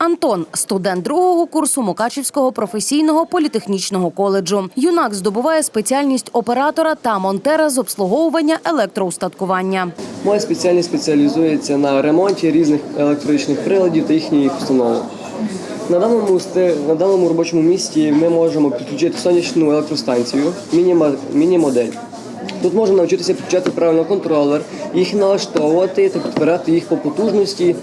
Антон студент другого курсу Мукачівського професійного політехнічного коледжу. Юнак здобуває спеціальність оператора та монтера з обслуговування електроустаткування. Моя спеціальність спеціалізується на ремонті різних електричних приладів та їхніх установок. На даному, на даному робочому місці ми можемо підключити сонячну електростанцію, міні-модель. Тут можна навчитися підключати правильно контролер, їх налаштовувати та підбирати їх по потужності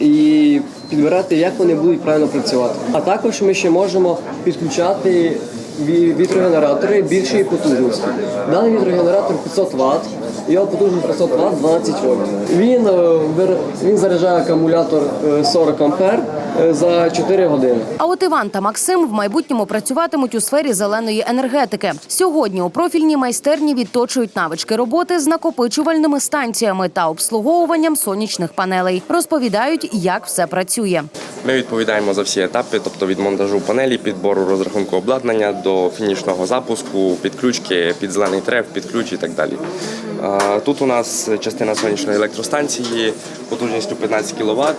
і підбирати, як вони будуть правильно працювати. А також ми ще можемо підключати вітрогенератори більшої потужності. Даний вітрогенератор 500 Вт, його потужність 500 Вт 12 вольт. Він, е, він заряджає акумулятор е, 40 ампер е, за 4 години. А от Іван та Максим в майбутньому працюватимуть у сфері зеленої енергетики. Сьогодні у профільній майстерні відточують навички роботи з накопичувальними станціями та обслуговуванням сонячних панелей. Розповідають, як все працює. Ми відповідаємо за всі етапи, тобто від монтажу панелі, підбору розрахунку обладнання до фінішного запуску, підключки під зелений треф, під ключ і так далі. Тут у нас частина сонячної електростанції потужністю 15 кВт.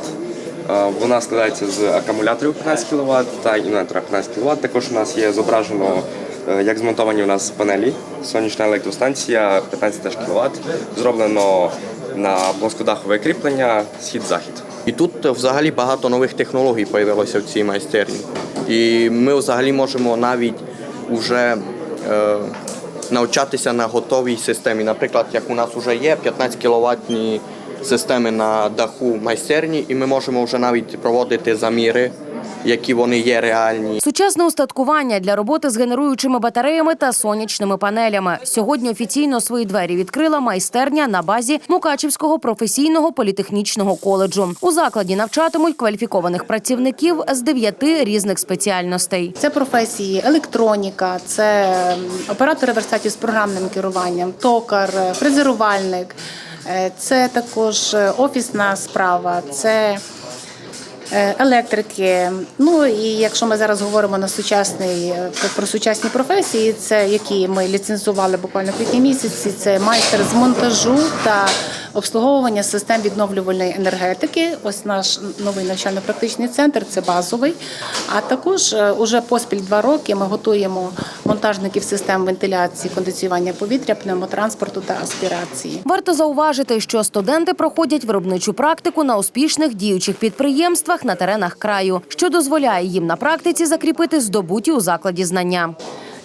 Вона складається з акумуляторів 15 кВт та інвертора 15 кВт. Також у нас є зображено, е, як змонтовані у нас панелі. Сонячна електростанція 15 теж кВт. Зроблено на плоскодахове кріплення схід-захід. І тут взагалі багато нових технологій з'явилося в цій майстерні. І ми взагалі можемо навіть вже е, навчатися на готовій системі. Наприклад, як у нас вже є 15 кіловатні системи на даху майстерні, і ми можемо вже навіть проводити заміри, які вони є реальні. Сучасне устаткування для роботи з генеруючими батареями та сонячними панелями. Сьогодні офіційно свої двері відкрила майстерня на базі Мукачівського професійного політехнічного коледжу. У закладі навчатимуть кваліфікованих працівників з дев'яти різних спеціальностей. Це професії електроніка, це оператори верстатів з програмним керуванням, токар, е, фрезерувальник, е, це також е, офісна справа, це електрики. Ну і якщо ми зараз говоримо на сучасний е, про сучасні професії, це які ми ліцензували буквально в місяці. Це майстер з монтажу та обслуговування систем відновлювальної енергетики. Ось наш новий навчально-практичний центр це базовий. А також е, уже поспіль два роки ми готуємо монтажників систем вентиляції, кондиціювання повітря, пневмотранспорту та аспірації. Варто зауважити, що студенти проходять виробничу практику на успішних діючих підприємствах на теренах краю, що дозволяє їм на практиці закріпити здобуті у закладі знання.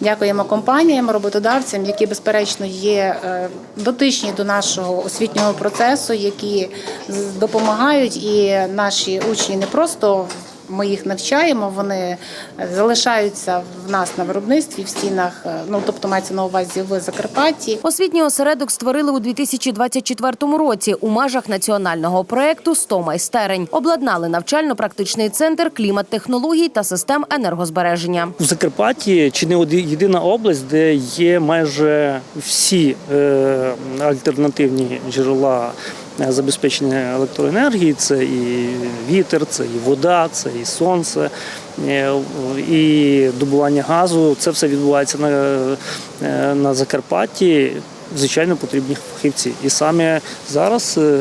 Дякуємо компаніям, роботодавцям, які безперечно є е, дотичні до нашого освітнього процесу, які допомагають, і наші учні не просто ми їх навчаємо, вони е, залишаються в нас на виробництві в стінах. е, Ну тобто мається на увазі в Закарпатті. Освітній осередок створили у 2024 році у межах національного проекту «100 майстерень. Обладнали навчально-практичний центр клімат-технологій та систем енергозбереження. У Закарпатті чи не єдина область, де є майже всі е, альтернативні джерела забезпечення електроенергії. Це і вітер, це і вода, це і сонце, е, і добування газу. Це все відбувається на, е, на Закарпатті. Звичайно, потрібні фахівці. І саме зараз е,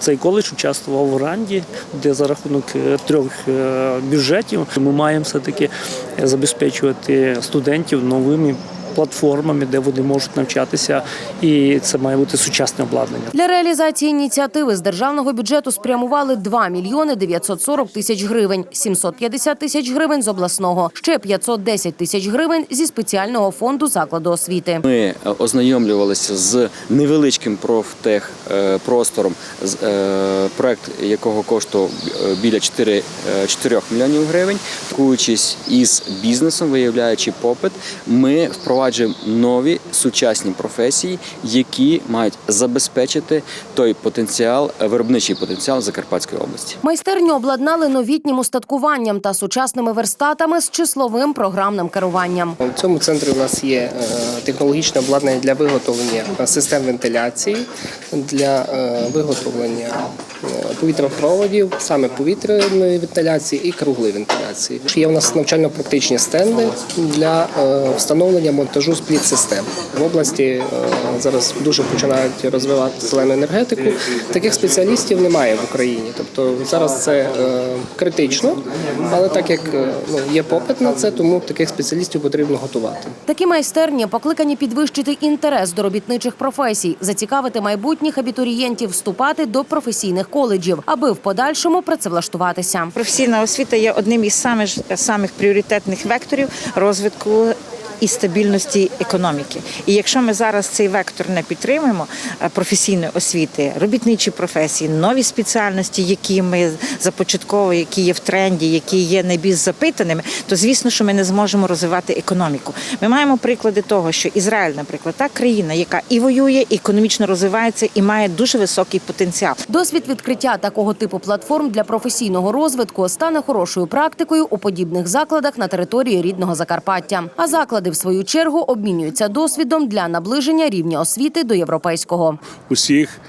цей коледж участвував в ранді, де за рахунок е, трьох е, бюджетів ми маємо все-таки забезпечувати студентів новими платформами, де вони можуть навчатися, і це має бути сучасне обладнання. Для реалізації ініціативи з державного бюджету спрямували 2 мільйони 940 тисяч гривень, 750 тисяч гривень з обласного, ще 510 тисяч гривень зі спеціального фонду закладу освіти. Ми е, ознайомлювалися з невеличким профтех е, простором, е, проект якого коштував біля 4, е, 4 мільйонів гривень. Спілкуючись із бізнесом, виявляючи попит, ми впроваджуємо нові сучасні професії, які мають забезпечити той потенціал, е, виробничий потенціал Закарпатської області. Майстерню обладнали новітнім устаткуванням та сучасними верстатами з числовим програмним керуванням. У цьому центрі у нас є е, технологічне обладнання для виготовлення систем вентиляції, для е, виготовлення повітропроводів, саме повітряної вентиляції і круглої вентиляції. Є у нас навчально-практичні стенди для е, встановлення монтажу спліт-систем. В області е, зараз дуже починають розвивати зелену енергетику. Таких спеціалістів немає в Україні. Тобто зараз це е, критично, але так як е, ну, є попит на це, тому таких спеціалістів потрібно готувати. Такі майстерні покликані підвищити інтерес до робітничих професій, зацікавити майбутніх абітурієнтів вступати до професійних коледжів, аби в подальшому працевлаштуватися. Професійна освіта є одним із самих, самих пріоритетних векторів розвитку. І стабільності економіки. І якщо ми зараз цей вектор не підтримуємо е, професійної освіти, робітничі професії, нові спеціальності, які ми започатковуємо, які є в тренді, які є найбільш запитаними, то звісно, що ми не зможемо розвивати економіку. Ми маємо приклади того, що Ізраїль, наприклад, та країна, яка і воює, і економічно розвивається, і має дуже високий потенціал. Досвід відкриття такого типу платформ для професійного розвитку стане хорошою практикою у подібних закладах на території рідного Закарпаття. А заклади, в свою чергу, обмінюються досвідом для наближення рівня освіти до європейського. усіх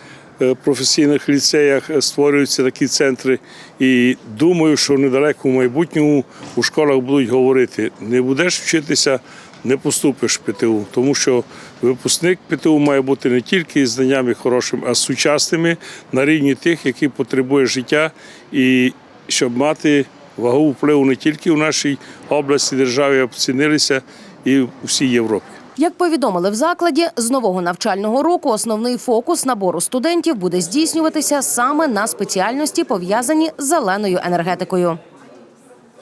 е, професійних ліцеях е, створюються такі центри. І думаю, що в недалекому майбутньому у школах будуть говорити: не будеш вчитися, не поступиш в ПТУ. Тому що випускник ПТУ має бути не тільки знаннями хорошими, а сучасними на рівні тих, які потребує життя, і щоб мати вагу впливу не тільки в нашій області, державі, а оцінилися і в всій Європі. Як повідомили в закладі, з нового навчального року основний фокус набору студентів буде здійснюватися саме на спеціальності, пов'язані з зеленою енергетикою.